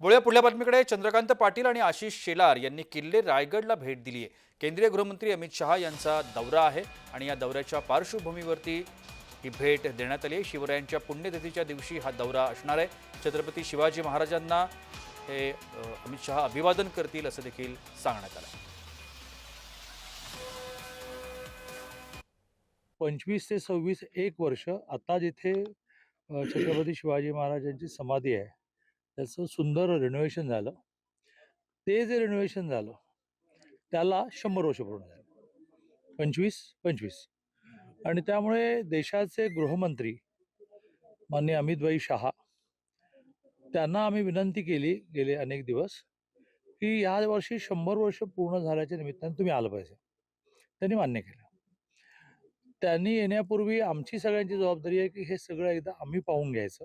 वळूया पुढल्या बातमीकडे. चंद्रकांत पाटील आणि आशिष शेलार यांनी किल्ले रायगडला भेट दिली आहे केंद्रीय गृहमंत्री अमित शहा यांचा दौरा आहे आणि या दौऱ्याच्या पार्श्वभूमीवरती ही भेट देण्यात आली आहे. शिवरायांच्या पुण्यतिथीच्या दिवशी हा दौरा असणार आहे. छत्रपती शिवाजी महाराजांना हे अमित शहा अभिवादन करतील असं देखील सांगण्यात आलं पंचवीस ते सव्वीस एक वर्ष आता जिथे छत्रपती शिवाजी महाराजांची समाधी आहे त्याचं सुंदर रिनोव्हेशन झालं. ते जे रिनोव्हेशन झालं त्याला शंभर वर्ष पूर्ण झालं. पंचवीस पंचवीस. आणि त्यामुळे देशाचे गृहमंत्री माननीय अमितभाई शहा त्यांना आम्ही विनंती केली गेले अनेक दिवस की या वर्षी शंभर वर्ष पूर्ण झाल्याच्या निमित्ताने तुम्ही आलं पाहिजे. त्यांनी मान्य केलं. त्यांनी येण्यापूर्वी आमची सगळ्यांची जबाबदारी आहे की हे सगळं एकदा आम्ही पाहून घ्यायचं.